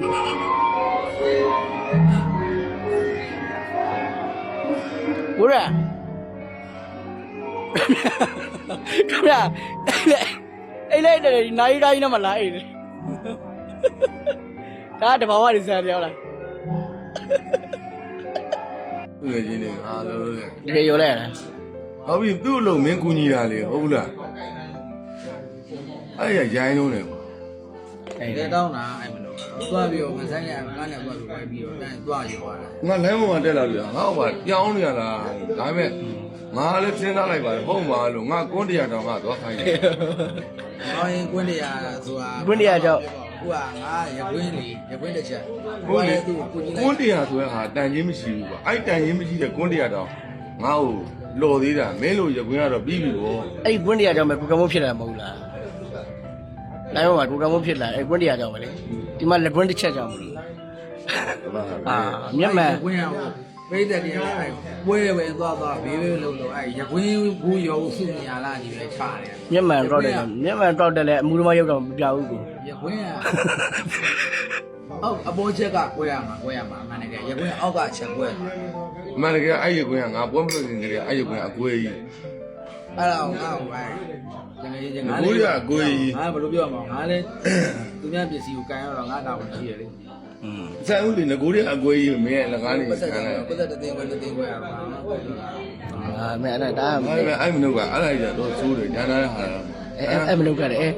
ကိုရခမရအိတ်လိုက်တယ်ဒီနိုင်တိုင်းနဲ့မလားအိတ်လေဒါတဘာဝဒီစားပြောလားသူငယ်ချင်းတွေအားလုံးလေတကယ်ရောလဲလားဟုတ်ပြီသူ့အလုံးမင်းကူညီတာလေဟုတ်ဘူးလားအဲ့ရရိုင်းလုံးတယ်ကွာအဲ့တကယ်တောင်းတာအဲ့မလို့ သွားပြီးတော့မဆိုင်ရကားနဲ့သွားပြီးဝိုင်းပြီးတော့တန်းသွားရောရတာငါလမ်းပေါ်မှာတက်လာပြီငါ့ဘာပြောင်းနေရလားဒါပေမဲ့ငါလည်းစဉ်းစားလိုက်ပါတယ်ဟုတ်ပါလို့ငါကွန်းတရားတောင်ငါသွားခိုင်းတယ်။ဟောရင်ကွင်းတရားဆိုတာကွင်းတရားကြောင့်ဟိုကငါရကွင်းလေရကွင်းတစ်ချက်ဟုတ်လေသူ့ကိုကိုကြီးကွလိုက်န်းတရားဆိုတဲ့ဟာတန်ချင်းမရှိဘူးကွာအဲ့တန်ချင်းမရှိတဲ့ကွန်းတရားတောင်ငါ့ကိုလော်သေးတာမင်းလိုရကွင်းကတော့ပြီးပြီဗောအဲ့ကွင်းတရားကြောင့်ပဲကိုကမိုးဖြစ်လာမဟုတ်လား နိုင်မှာကိုကမိုးဖြစ်လာအဲ့ကွင်းတရားကြောင့်ပဲလေဒီမှာလက်ကွင်းတစ်ချက်ကြောင့်မလို့အာမျက်မှန်ကွင်းရဟိုပိတ်တဲ့တရားအဲ့ပွဲပဲသွားသွားဘေးဘေးလုံးလုံးအဲ့ရကွင်းဘူးရောစုနေရလားဒီပဲချတယ်မျက်မှန်တော့တယ်မျက်မှန်တော့တယ်လေအမှုသမားရုပ်တော့မပြဘူးကိုရကွင်းရအောက်အပေါ်ချက်ကကွဲရမှာကွဲရမှာအမှန်တကယ်ရကွင်းအောက်ကချက်ကွဲမှာအမှန်တကယ်အဲ့ရကွင်းကငါပွဲမလို့ခင်ကလေးအဲ့ရကွင်းကအကွေးကြီး အဲ့ဒါကိုငါ့ကိုအဲ့တကယ်ကြီးငါငါလေးကအကွေးကြီးငါဘယ်လိုပြောမှာငါလည်းသူများပစ္စည်းကိုကန်ရတော့ငါတောင်းရှိရလေอืมဆန်ဦးလေငကိုရီကအကွေးကြီးမင်းရဲ့လက်ကားနေပတ်သက်ခံတယ်လိုက်ပတ်သက်တဲ့တင်ခွဲတဲ့တင်ခွဲရပါအာမင်းအဲ့ဒါဒါဒါပေမဲ့အဲ့မနုကအဲ့ဒါကြီးတော့ဆိုးတယ်ညာနာတဲ့ဟာအဲ့အဲ့မလုပ်ကြတယ်အဲ့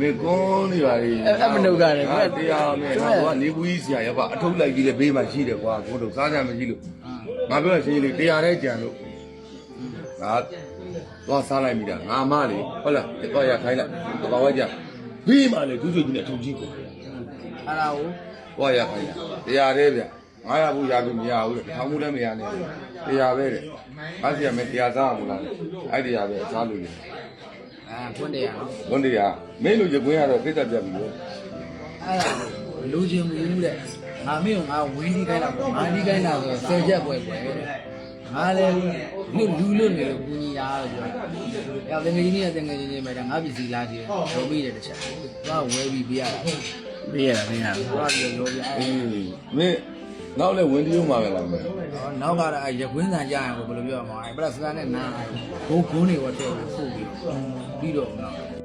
မေကွန်းနေပါလေအဲ့အဲ့မလုပ်ကြတယ်ငါတရားမယ်ငါကနေဘူးကြီးဆရာရပါအထုပ်လိုက်ပြီးလေဘေးမှာရှိတယ်ကွာကိုတို့စားကြမရှိလို့ငါပြောရှင်းလေးတရားတဲ့ကြံလို့ငါ သွားစားလိုက်မိတာငါမလေးဟုတ်လားတော့ရခိုင်းလိုက်တော့ဝါကြဘေးမှာလေဒူးချွေကြီးနဲ့အထုပ်ကြီးကိုအဲ့ဒါကိုသွားရခိုင်းရတရားတဲ့ဗျ900ဘူးရပြီမရဘူးထောင်မှုလည်းမရနဲ့တရားပဲတဲ့အားစီရမယ်တရားစားအောင်လားအဲ့တရားပဲအစားလို့လေအာဖွင့်တယ်ရနော်ဘုန်းတရားမင်းလိုရကွင်းကတော့သိတတ်ပြပြီလို့အဲ့ဒါလူချင်းမူတဲ့ငါမင်းကငါဝင်းဒီခိုင်းတာပေါ့ငါဒီခိုင်းတာဆိုဆယ်ချက်ပွဲပွဲ ငါလည်းလူလူလို့နေလို့ကူညီရလို့ပြောတယ်တကယ်ကြီးနဲ့တကယ်ကြီးနဲ့ပဲငါပစ္စည်းလာကြည့်ရောပြီးတယ်တစ်ချက်သွားဝဲပြီးပြရတာပြေးရတာမင်းကသွားပြီးရောပြအေးမင်းနောက်လဲဝင်တရုံမှာပဲလားမင်းနောက်ကတော့အဲရကွင်းဆန်ကြရင်ဘယ်လိုပြောမှာလဲပလက်စတာနဲ့နာဘုံကုန်းတွေဝတ်တဲ့ဖုတ်ပြီးပြီးတော့နောက်